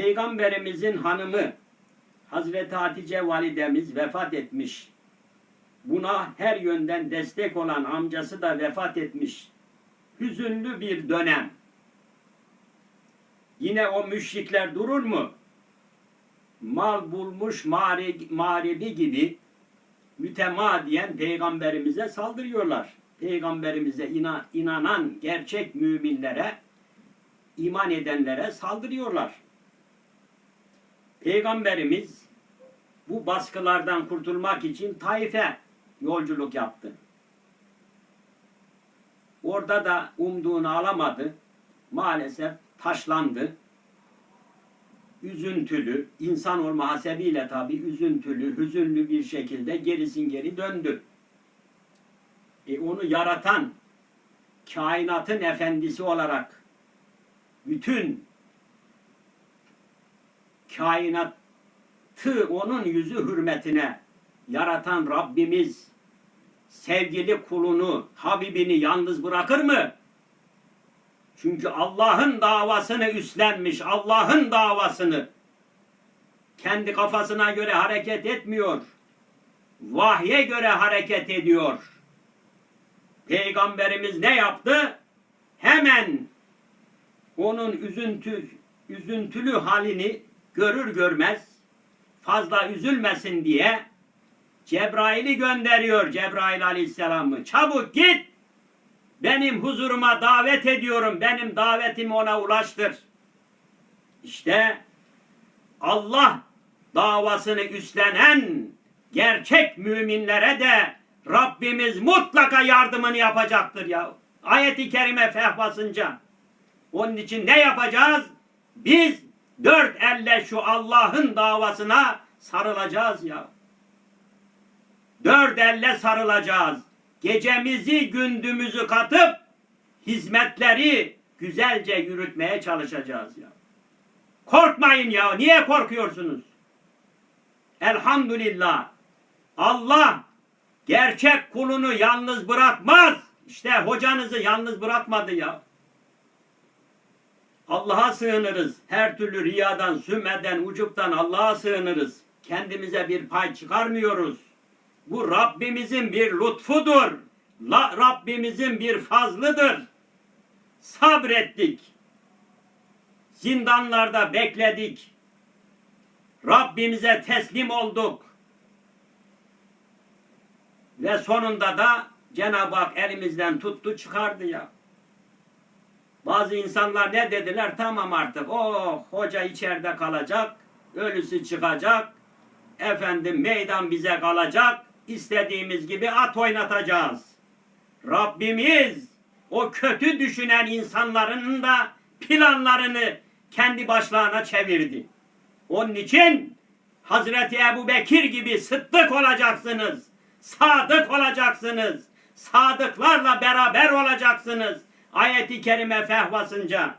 Peygamberimizin hanımı Hazreti Hatice validemiz vefat etmiş. Buna her yönden destek olan amcası da vefat etmiş. Hüzünlü bir dönem. Yine o müşrikler durur mu? Mal bulmuş mağri- mağribi gibi mütemadiyen peygamberimize saldırıyorlar. Peygamberimize ina- inanan gerçek müminlere, iman edenlere saldırıyorlar. Peygamberimiz bu baskılardan kurtulmak için Taif'e yolculuk yaptı. Orada da umduğunu alamadı. Maalesef taşlandı. Üzüntülü, insan olma hasebiyle tabi üzüntülü, hüzünlü bir şekilde gerisin geri döndü. E onu yaratan, kainatın efendisi olarak bütün kainatı onun yüzü hürmetine yaratan Rabbimiz sevgili kulunu, Habibini yalnız bırakır mı? Çünkü Allah'ın davasını üstlenmiş, Allah'ın davasını kendi kafasına göre hareket etmiyor. Vahye göre hareket ediyor. Peygamberimiz ne yaptı? Hemen onun üzüntü, üzüntülü halini görür görmez fazla üzülmesin diye Cebrail'i gönderiyor Cebrail Aleyhisselam'ı. Çabuk git benim huzuruma davet ediyorum. Benim davetimi ona ulaştır. İşte Allah davasını üstlenen gerçek müminlere de Rabbimiz mutlaka yardımını yapacaktır ya. Ayet-i kerime fehvasınca. Onun için ne yapacağız? Biz dört elle şu Allah'ın davasına sarılacağız ya. Dört elle sarılacağız. Gecemizi gündümüzü katıp hizmetleri güzelce yürütmeye çalışacağız ya. Korkmayın ya. Niye korkuyorsunuz? Elhamdülillah. Allah gerçek kulunu yalnız bırakmaz. İşte hocanızı yalnız bırakmadı ya. Allah'a sığınırız. Her türlü riyadan, sümeden, ucuptan Allah'a sığınırız. Kendimize bir pay çıkarmıyoruz. Bu Rabbimizin bir lütfudur. La, Rabbimizin bir fazlıdır. Sabrettik. Zindanlarda bekledik. Rabbimize teslim olduk. Ve sonunda da Cenab-ı Hak elimizden tuttu çıkardı ya. Bazı insanlar ne dediler? Tamam artık. Oh hoca içeride kalacak. Ölüsü çıkacak. Efendim meydan bize kalacak. İstediğimiz gibi at oynatacağız. Rabbimiz o kötü düşünen insanların da planlarını kendi başlarına çevirdi. Onun için Hazreti Ebu Bekir gibi sıddık olacaksınız. Sadık olacaksınız. Sadıklarla beraber olacaksınız. Ayeti kerime fehvasınca.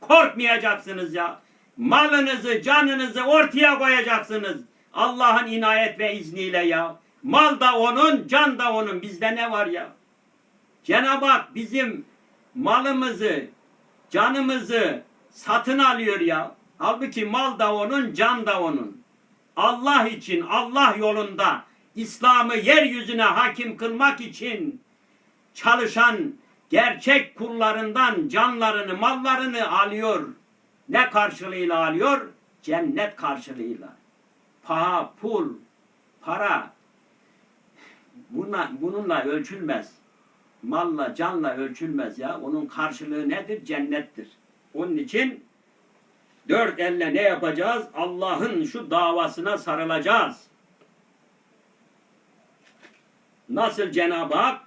Korkmayacaksınız ya. Malınızı, canınızı ortaya koyacaksınız. Allah'ın inayet ve izniyle ya. Mal da onun, can da onun. Bizde ne var ya? Cenab-ı Hak bizim malımızı, canımızı satın alıyor ya. Halbuki mal da onun, can da onun. Allah için, Allah yolunda İslam'ı yeryüzüne hakim kılmak için çalışan gerçek kullarından canlarını, mallarını alıyor. Ne karşılığıyla alıyor? Cennet karşılığıyla. Paha, pul, para bununla, bununla ölçülmez. Malla, canla ölçülmez ya. Onun karşılığı nedir? Cennettir. Onun için dört elle ne yapacağız? Allah'ın şu davasına sarılacağız. Nasıl Cenab-ı Hak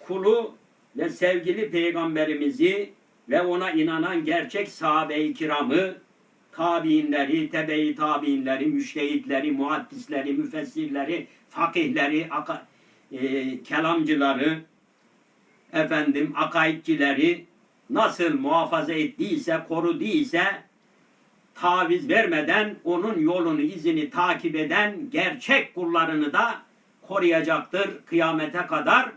kulu ve sevgili peygamberimizi ve ona inanan gerçek sahabe-i kiramı, tabiinleri, tebe-i tabiinleri, müştehitleri, muhaddisleri, müfessirleri, fakihleri, e, kelamcıları, efendim akaidcileri nasıl muhafaza ettiyse, koruduysa taviz vermeden onun yolunu, izini takip eden gerçek kullarını da koruyacaktır kıyamete kadar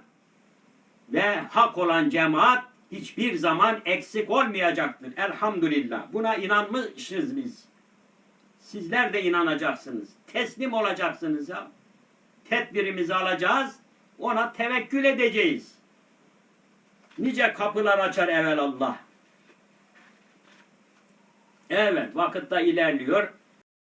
ve hak olan cemaat hiçbir zaman eksik olmayacaktır. Elhamdülillah. Buna inanmışız biz. Sizler de inanacaksınız. Teslim olacaksınız ya. Tedbirimizi alacağız. Ona tevekkül edeceğiz. Nice kapılar açar evvel Allah. Evet, vakit da ilerliyor.